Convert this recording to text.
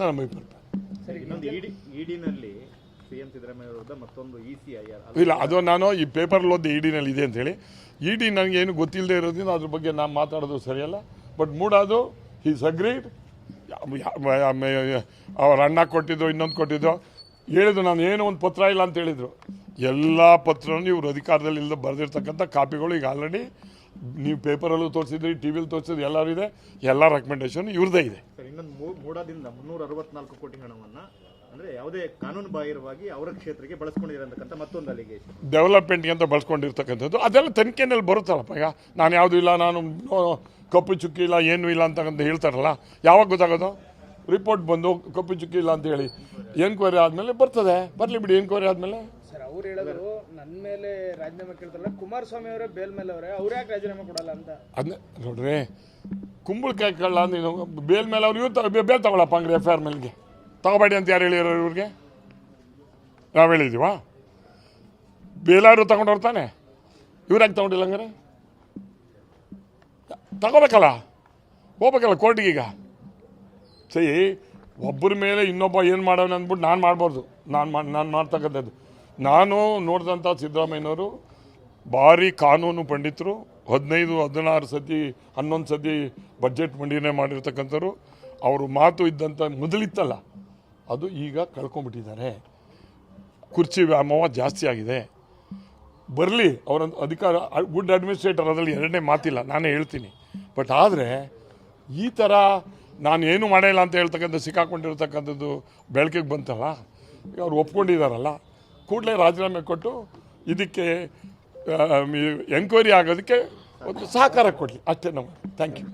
ಅಂತ ನಮ್ಮ ಅಭಿಪ್ರಾಯ ಇಲ್ಲ ಅದು ನಾನು ಈ ಪೇಪರ್ಲ್ಲಿ ಓದಿ ಇಡಿನಲ್ಲಿ ಡಿನಲ್ಲಿ ಇದೆ ಅಂತೇಳಿ. ಇಡಿ ನನಗೆ ಏನು ಗೊತ್ತಿಲ್ಲದೆ ಇರೋದ್ರಿಂದ ಅದ್ರ ಬಗ್ಗೆ ನಾನು ಮಾತಾಡೋದು ಸರಿಯಲ್ಲ. ಬಟ್ ಮೂಡಾದು ಹೀಸ್ ಅಗ್ರೀಡ್ ಅವ್ರ ಅಣ್ಣ ಕೊಟ್ಟಿದ್ದು ಇನ್ನೊಂದು ಕೊಟ್ಟಿದ್ರು ಹೇಳಿದ್ರು ನಾನು ಏನು ಒಂದು ಪತ್ರ ಇಲ್ಲ ಅಂತ ಹೇಳಿದರು. ಎಲ್ಲ ಪತ್ರನೂ ಇವರು ಅಧಿಕಾರದಲ್ಲಿ ಇಲ್ಲದೆ ಬರೆದಿರ್ತಕ್ಕಂಥ ಕಾಪಿಗಳು ಈಗ ಆಲ್ರೆಡಿ ನೀವು ಪೇಪರಲ್ಲೂ ತೋರಿಸಿದ್ರಿ ಟಿ ವಿಲಿ ತೋರಿಸಿದ್ರಿ ಎಲ್ಲರೂ ಇದೆ. ಎಲ್ಲ ರೆಕಮೆಂಡೇಶನ್ ಇವ್ರದೇ ಇದೆ. ಸರ್ ಇನ್ನೊಂದು ಮೂಡಾದಿಂದ ಮುನ್ನೂರ ಅರವತ್ನಾಲ್ಕು ಕೋಟಿ ಹಣವನ್ನು ಅಂದರೆ ಯಾವುದೇ ಕಾನೂನು ಬಾಹಿರವಾಗಿ ಅವರ ಕ್ಷೇತ್ರಕ್ಕೆ ಬಳಸ್ಕೊಂಡಿರಂತಕ್ಕಂಥ ಮತ್ತೊಂದು ಅಲಿಗೇಷನ್ ಡೆವಲಪ್ಮೆಂಟ್ಗೆ ಅಂತ ಬಳಸ್ಕೊಂಡಿರ್ತಕ್ಕಂಥದ್ದು ಅದೆಲ್ಲ ತನಿಖೆನಲ್ಲಿ ಬರುತ್ತಲ್ಲಪ್ಪ ಈಗ. ನಾನು ಯಾವುದೂ ಇಲ್ಲ ನಾನು ಕಪ್ಪು ಚುಕ್ಕಿ ಇಲ್ಲ ಏನೂ ಇಲ್ಲ ಅಂತಕ್ಕಂತ ಹೇಳ್ತಾರಲ್ಲ ಯಾವಾಗ ಗೊತ್ತಾಗೋದು? ರಿಪೋರ್ಟ್ ಬಂದು ಕಪ್ಪು ಚುಕ್ಕಿ ಇಲ್ಲ ಅಂತ ಹೇಳಿ ಎನ್ಕ್ವೈರಿ ಆದಮೇಲೆ ಬರ್ತದೆ. ಬರಲಿ ಬಿಡಿ ಎನ್ಕ್ವೈರಿ ಆದಮೇಲೆ. ಅವ್ರು ಹೇಳಿದ್ರು ನನ್ನ ಮೇಲೆ ರಾಜೀನಾಮೆ ಕೇಳ್ತಾರಲ್ಲ, ಕುಮಾರಸ್ವಾಮಿ ಅವರೇ ಬೇಲ್ ಮೇಲೆ ಅವರೇ, ಅವ್ರು ಯಾಕೆ ರಾಜೀನಾಮೆ ಕೊಡಲ್ಲ ಅಂತ? ಅದನ್ನ ನೋಡ್ರಿ ಕುಂಬಳಕಾಯಿ ಕಳ್ಳ ನೀನು, ಬೇಲ್ ಮೇಲೆ ಅವ್ರು ಇವ್ರು ಬೇಲ್ ತಗೊಳಪ್ಪ ಅಂಗ್ರೆ ಎಫ್ ಐ ಆರ್ ಮೇಲ್ಗೆ. ತಗೋಬೇಡಿ ಅಂತ ಯಾರು ಹೇಳಿರೋ ಇವ್ರಿಗೆ? ನಾವು ಹೇಳಿದ್ದೀವಾ ಬೇಲಾರು ತಗೊಂಡು ಇವ್ರು ಯಾಕೆ ತಗೊಂಡಿಲ್ಲ ಹಂಗಾರೆ? ತಗೋಬೇಕಲ್ಲ? ಹೋಗ್ಬೇಕಲ್ಲ ಕೋರ್ಟಿಗೆ ಈಗ? ಸರಿ ಒಬ್ಬರ ಮೇಲೆ ಇನ್ನೊಬ್ಬ ಏನು ಮಾಡೋಣ ಅಂದ್ಬಿಟ್ಟು ನಾನು ಮಾಡ್ಬಾರ್ದು. ನಾನು ಮಾಡಿ ನಾನು ಮಾಡ್ತಕ್ಕಂಥದ್ದು. ನಾನು ನೋಡಿದಂಥ ಸಿದ್ದರಾಮಯ್ಯನವರು ಭಾರಿ ಕಾನೂನು ಪಂಡಿತರು, ಹದಿನೈದು, ಹದಿನಾರು ಸತಿ, ಹನ್ನೊಂದು ಸತಿ ಬಜೆಟ್ ಮಂಡನೆ ಮಾಡಿರ್ತಕ್ಕಂಥವ್ರು. ಅವರು ಮಾತು ಇದ್ದಂಥ ಮೊದಲಿತ್ತಲ್ಲ, ಅದು ಈಗ ಕಳ್ಕೊಂಬಿಟ್ಟಿದ್ದಾರೆ ಕುರ್ಚಿ ವ್ಯಾಮೋಹ ಜಾಸ್ತಿ ಆಗಿದೆ. ಬರಲಿ ಅವರ ಅಧಿಕಾರ ಗುಡ್ ಅಡ್ಮಿನಿಸ್ಟ್ರೇಟರ್ ಅದರಲ್ಲಿ ಎರಡನೇ ಮಾತಿಲ್ಲ, ನಾನೇ ಹೇಳ್ತೀನಿ. ಬಟ್ ಆದರೆ, ಈ ಥರ ನಾನು ಏನು ಮಾಡಿಲ್ಲ ಅಂತ ಹೇಳ್ತಕ್ಕಂಥ, ಸಿಕ್ಕಾಕೊಂಡಿರ್ತಕ್ಕಂಥದ್ದು ಬೆಳಕಿಗೆ ಬಂತಲ್ಲ, ಅವ್ರು ಒಪ್ಕೊಂಡಿದ್ದಾರಲ್ಲ ಕೂಡಲೇ ರಾಜೀನಾಮೆ ಕೊಟ್ಟು ಇದಕ್ಕೆ ಎಂಕ್ವೈರಿ ಆಗೋದಕ್ಕೆ ಒಂದು ಸಹಕಾರ ಕೊಡಲಿ. ಅಷ್ಟೇ ನಾವು ಥ್ಯಾಂಕ್ ಯು